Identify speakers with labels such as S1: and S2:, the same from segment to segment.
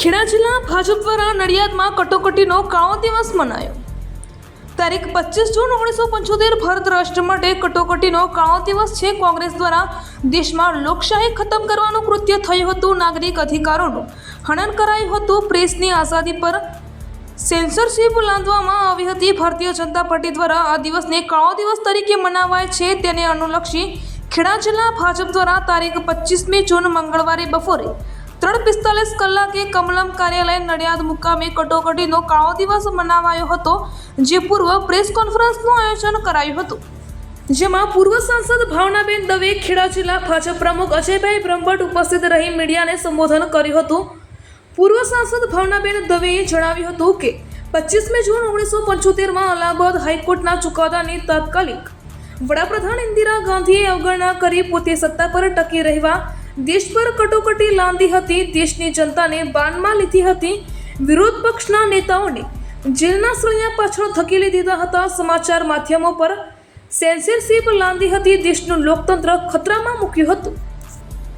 S1: ખેડા જિલ્લા ભાજપ દ્વારા નડિયાદમાં કટોકટીનો કાળો દિવસ મનાયો. તારીખ પચીસ જૂન ઓગણીસો પંચોતેર ભારત રાષ્ટ્ર માટે કટોકટીનો કાળો દિવસ છે. કોંગ્રેસ દ્વારા દેશમાં લોકશાહી ખતમ કરવાનું કૃત્ય થયું હતું. નાગરિક અધિકારોનું હનન કરાયું હતું. પ્રેસની આઝાદી પર સેન્સરશિપ લાદવામાં આવી હતી. ભારતીય જનતા પાર્ટી દ્વારા આ દિવસને કાળો દિવસ તરીકે મનાવાય છે. તેને અનુલક્ષી ખેડા જિલ્લા ભાજપ દ્વારા તારીખ પચીસમી જૂન મંગળવારે બપોરે ત્રણ પિસ્તાલીસ કલાકે કમલમ કાર્યાલય નડિયાદ મુકામે કટોકટીનો કાળો દિવસ મનાવાયો હતો, જે પૂર્વ પ્રેસ કોન્ફરન્સનું આયોજન કરાયું હતું. જેમાં પૂર્વ સાંસદ ભાવનાબેન દવે, ખેડા જિલ્લા ભાજપ પ્રમુખ અજયભાઈ બ્રહ્મભટ્ટ ઉપસ્થિત રહી મીડિયાને સંબોધન કર્યું હતું. પૂર્વ સાંસદ ભાવનાબેન દવેએ જણાવ્યું હતું કે પચીસમી જૂન ઓગણીસો પંચોતેરમાં અલ્હાબાદ હાઈકોર્ટના ચુકાદાની તાત્કાલિક વડાપ્રધાન ઇન્દિરા ગાંધીએ અવગણના કરી પોતે સત્તા પર ટકી રહેવા દેશ પર કટોકટી લાંદી હતી, દેશની જનતાને બાનમાં લીધી હતી. વિરોધ પક્ષના નેતાઓને જેલના સળિયા પાછળ ધકેલી દીધા હતા. સમાચાર માધ્યમો પર સેન્સરશીપ લાંદી હતી, દેશનું લોકતંત્ર ખતરામાં મૂક્યું હતું.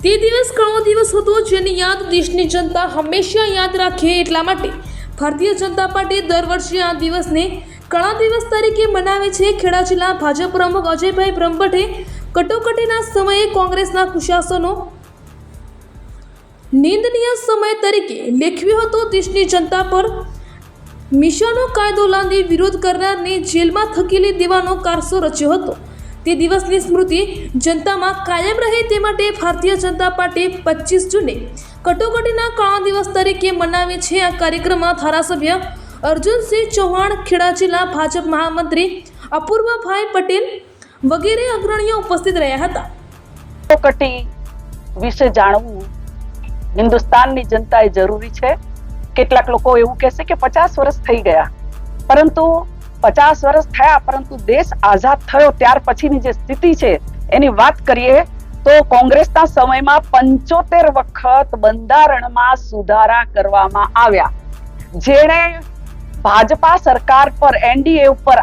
S1: તે દિવસ કણો દિવસ હતો જેની યાદ દેશની જનતા હંમેશા યાદ રાખે એટલા માટે ભારતીય જનતા પાર્ટી દર વર્ષે આ દિવસને કળા દિવસ તરીકે મનાવે છે. ખેડા જિલ્લા ભાજપ પ્રમુખ અજયભાઈ બ્રહ્મભટ્ટે કટોકટીના સમયે કોંગ્રેસના કુશાસનો નિંદનીય સમય તરીકે લેખવ્યો હતો દેશની જનતા પર. મિશાનો કાયદો લાંદી વિરોધ કરનારને જેલમાં થકેલી દેવાનો કારસો રચ્યો હતો. તે દિવસની સ્મૃતિ જનતામાં કાયમ રહે તે માટે ભારતીય જનતા પાર્ટી પચીસ જૂને કટોકટીના કાળા દિવસ તરીકે મનાવે છે આ કાર્યક્રમમાં ધારાસભ્ય અર્જુનસિંહ ચૌહાણ, ખેડા જિલ્લા ભાજપ મહામંત્રી અપૂર્વભાઈ પટેલ વગેરે અગ્રણીઓ ઉપસ્થિત રહ્યા હતા.
S2: કટોકટી વિશે જાણવું હિન્દુસ્તાનની જનતા એ જરૂરી છે. કેટલાક લોકો એવું કહેશે કે પચાસ વર્ષ થઈ ગયા. પરંતુ પચાસ વર્ષ થયા, પરંતુ દેશ આઝાદ થયો ત્યાર પછીની જે સ્થિતિ છે, એની વાત કરીએ તો કોંગ્રેસના સમયમાં પંચોતેર વખત બંધારણમાં સુધારા કરવામાં આવ્યા. જેણે ભાજપા સરકાર પર, એનડીએ ઉપર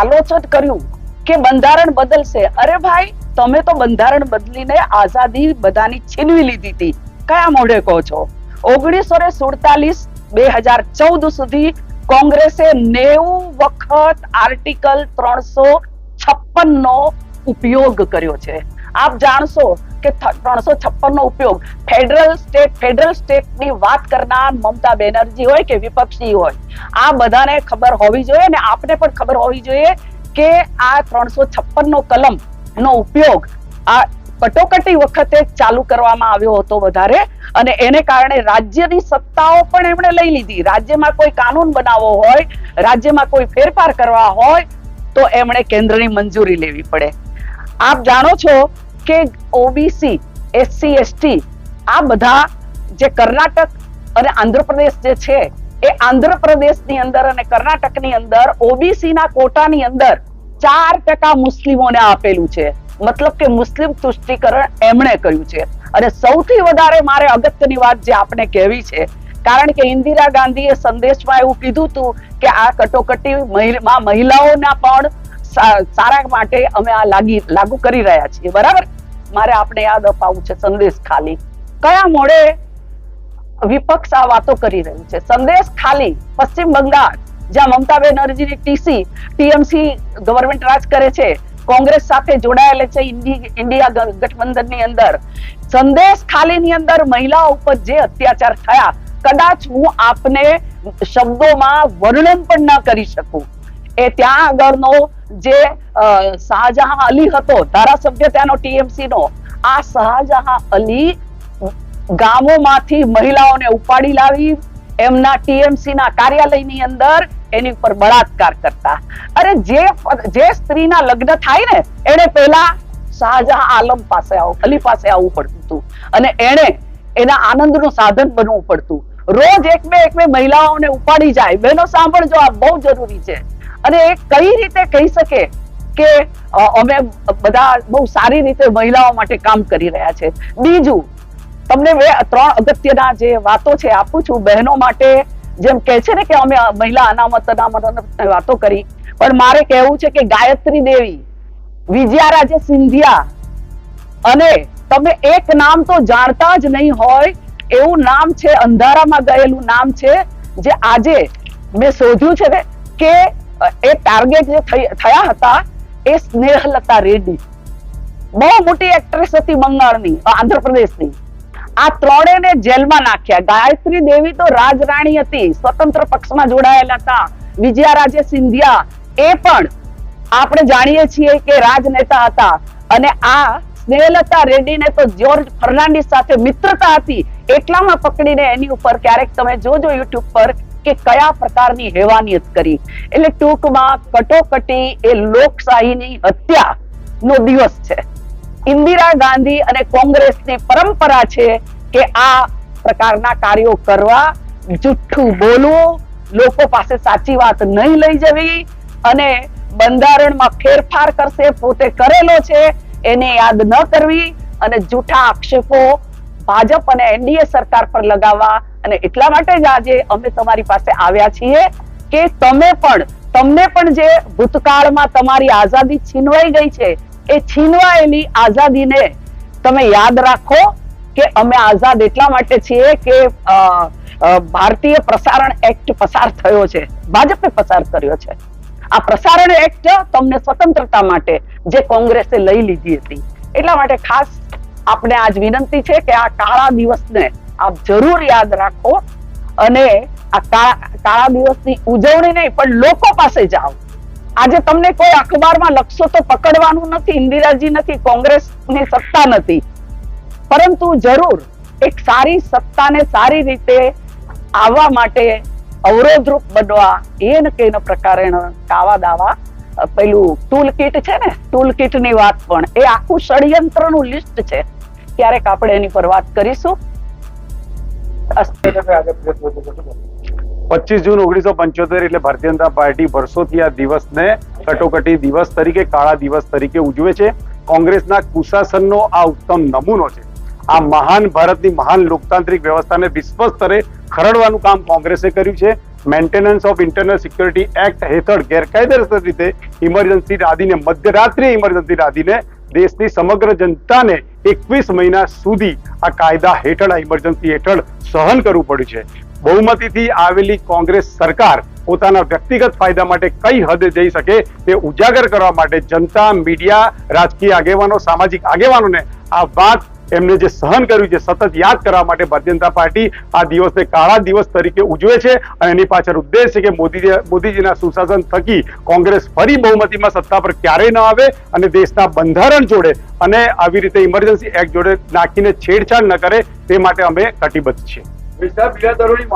S2: આલોચન કર્યું કે બંધારણ બદલશે. અરે ભાઈ, તમે તો બંધારણ બદલીને આઝાદી બધાની છીનવી લીધી હતી. કયા મોઢે કહો છો? ઓગણીસો ને સુડતાલીસ, બે હજાર ચૌદ સુધી કોંગ્રેસે નેવું વખત આર્ટિકલ ત્રણસો છપ્પન નો ઉપયોગ કર્યો છે. આપ જાણશો કે ત્રણસો છપ્પન નો ઉપયોગ ફેડરલ સ્ટેટ ફેડરલ સ્ટેટની વાત કરનાર મમતા બેનર્જી હોય કે વિપક્ષી હોય, આ બધાને ખબર હોવી જોઈએ અને આપને પણ ખબર હોવી જોઈએ કે આ ત્રણસો છપ્પન નો કલમ નો ઉપયોગ આ કટોકટી વખતે ચાલુ કરવામાં આવ્યો હતો વધારે અને એને કારણે રાજ્યની સત્તાઓ પણ એમણે લઈ લીધી. રાજ્યમાં કોઈ કાનૂન બનાવવો હોય, રાજ્યમાં કોઈ ફેરફાર કરવા હોય, તો એમણે કેન્દ્રની મંજૂરી લેવી પડે. આપ જાણો છો કે ઓબીસી, એસસી, એસટી આ બધા જે કર્ણાટક અને આંધ્રપ્રદેશ જે છે, એ આંધ્રપ્રદેશની અંદર અને કર્ણાટકની અંદર ઓબીસી ના કોટાની અંદર ચાર ટકા મુસ્લિમોને આપેલું છે. મતલબ કે મુસ્લિમ તુષ્ટિકરણ એમણે કર્યું છે. અને સૌથી વધારે મારે અગત્યની વાત જે આપણે કહેવી છે, કારણ કે ઇન્દિરા ગાંધીએ સંદેશમાં એવું કીધું હતું કે આ કટોકટી મહિલા મહિલાઓના પણ સારા માટે અમે આ લાગી, લાગુ કરી રહ્યા છીએ. બરાબર? મારે આપણે યાદ અપાવવું છે સંદેશ ખાલી. કયા મોડે વિપક્ષ આ વાતો કરી રહ્યું છે? સંદેશ ખાલી પશ્ચિમ બંગાળ, જ્યાં મમતા બેનર્જીની ટીસી, ટીએમસી ગવર્મેન્ટ રાજ કરે છે કોંગ્રેસ સાથે જોડાયેલા છે ઇન્ડી- ઇન્ડિયા ગઠબંધનની અંદર. સંદેશ ખાલીની અંદર મહિલાઓ ઉપર જે અત્યાચાર થયા, કદાચ હું આપને શબ્દોમાં વર્ણન પણ ન કરી શકું. એ ત્યાં આગળનો જે શાહજહાં અલી હતો, ધારાસભ્ય ત્યાંનો ટીએમસી નો આ શાહજહાં અલી ગામોમાંથી મહિલાઓને ઉપાડી લાવી, એમના ટીએમસી ના કાર્યાલયની અંદર એની ઉપર બળાત્કાર કરતા. અરે જે જે સ્ત્રીના લગ્ન થાય ને એને પહેલા શાહજહાં આલમ પાસે આવું, અલી પાસે આવવું પડતું હતું. અને એને એના આનંદનું સાધન બનવું પડતું. રોજ એક બે એક બે મહિલાઓને ઉપાડી જાય. બહેનો, સાંભળજો, આ બહુ જરૂરી છે. અને એ કઈ રીતે કહી શકે કે અમે બધા બહુ સારી રીતે મહિલાઓ માટે કામ કરી રહ્યા છે. બીજું, તમને બે ત્રણ અગત્યના જે વાતો છે, આપું છું. બહેનો માટે જેમ કે છે ને કે અમે મહિલા અનામત અનામત વાતો કરી. પણ મારે કહેવું છે કે ગાયત્રી દેવી, વિજયારાજે સિંધિયા અને તમે એક નામ તો જાણતા જ નહીં હોય, એવું નામ છે, અંધારામાં ગયેલું નામ છે, જે આજે મેં શોધ્યું છે ને કે એ ટાર્ગેટ જે થયા હતા, એ સ્નેહલતા રેડ્ડી. બહુ મોટી એક્ટ્રેસ હતી બંગાળની આંધ્રપ્રદેશની. આ ત્રણેને જેલમાં નાખ્યા. ગાયત્રી દેવી તો રાજરાણી હતી. સ્વતંત્ર પક્ષમાં જોડાયેલા હતા. વિજયા રાજે સિંધિયા એ પણ આપણે જાણીએ છીએ કે રાજનેતા હતા. અને આ સ્નેહલતા રેડ્ડીને તો જ્યોર્જ ફર્નાન્ડિસ સાથે મિત્રતા હતી. એટલામાં પકડીને એની ઉપર ક્યારેક તમે જોજો યુટ્યુબ પર કે કયા પ્રકારની હેવાનિયત કરી. એટલે ટૂંકમાં કટોકટી એ લોકશાહીની હત્યા નો દિવસ છે. ઇન્દિરા ગાંધી અને કોંગ્રેસની પરંપરા છે કે આ પ્રકારના કાર્યો કરવા, જુઠ્ઠું બોલવું, લોકો પાસે સાચી વાત નહીં લઈ જવી અને બંધારણમાં ફેરફાર કરશે, પોતે કરેલો છે, એને યાદ ન કરવી અને જૂઠા આક્ષેપો ભાજપ અને એનડીએ સરકાર પર લગાવવા અને એટલા માટે જ આજે અમે તમારી પાસે આવ્યા છીએ કે તમે પણ, તમને પણ જે ભૂતકાળમાં તમારી આઝાદી છીનવાઈ ગઈ છે એ છીનવાયેલી આઝાદીને તમે યાદ રાખો કે અમે આઝાદ એટલા માટે છીએ કે ભારતીય પ્રસારણ એક્ટ પસાર થયો છે. ભાજપે પસાર કર્યો છે. આ પ્રસારણ એક્ટ તમને સ્વતંત્રતા માટે જે કોંગ્રેસે લઈ લીધી હતી. એટલા માટે ખાસ આપણે આજ વિનંતી છે કે આ કાળા દિવસને આપ જરૂર યાદ રાખો અને આ કાળા દિવસની ઉજવણી નહીં, પણ લોકો પાસે જાઓ. આજે તમને કોઈ અખબારમાં લખશો તો પકડવાનું નથી, ઇન્દિરાજી નથી, કોંગ્રેસની સત્તા નથી. પરંતુ જરૂર એક સારી સત્તાને સારી રીતે આવવા માટે અવરોધરૂપ બનવા એન કે એના પ્રકારે કાવા દાવા પેલું ટૂલ કીટ છે ને ટૂલ કીટની વાત પણ. એ આખું ષડયંત્રનું લિસ્ટ છે. ક્યારેક આપણે એની પર વાત કરીશું.
S3: પચીસ જૂન ઓગણીસો પંચોતેર એટલે ભારતીય જનતા પાર્ટી વર્ષોથી આ દિવસને કટોકટી દિવસ તરીકે, કાળા દિવસ તરીકે ઉજવે છે. કોંગ્રેસના કુશાસનનો આ ઉત્તમ નમૂનો છે. આ મહાન ભારતની મહાન લોકતાંત્રિક વ્યવસ્થાને વિશ્વ સ્તરે ખરડવાનું કામ કોંગ્રેસે કર્યું છે. Maintenance of internal security act હેઠળ ગેરકાયદેસર રીતે ઇમરજન્સી રાધીને મધ્યરાત્રિએ ઇમરજન્સી રાધીને દેશની સમગ્ર જનતાને એકવીસ મહિના સુધી આ કાયદા હેઠળ, આ ઇમરજન્સી હેઠળ સહન કરવું પડ્યું છે. બહુમતીથી આવેલી કોંગ્રેસ સરકાર પોતાના વ્યક્તિગત ફાયદા માટે કઈ હદે જઈ શકે તે ઉજાગર કરવા માટે જનતા, મીડિયા, રાજકીય આગેવાનો, સામાજિક આગેવાનોને આ વાત એમને જે સહન કર્યું છે, સતત યાદ કરવા માટે ભારતીય જનતા પાર્ટી આ દિવસને કાળા દિવસ તરીકે ઉજવે છે અને એની પાછળ ઉદ્દેશ છે કે મોદીજી, મોદીજીના સુશાસન થકી કોંગ્રેસ ફરી બહુમતીમાં સત્તા પર ક્યારેય ન આવે અને દેશના બંધારણ જોડે અને આવી રીતે ઇમરજન્સી એક્ટ જોડે નાખીને છેડછાડ ન કરે તે માટે અમે કટિબદ્ધ છીએ. Está afiliado a Anonimato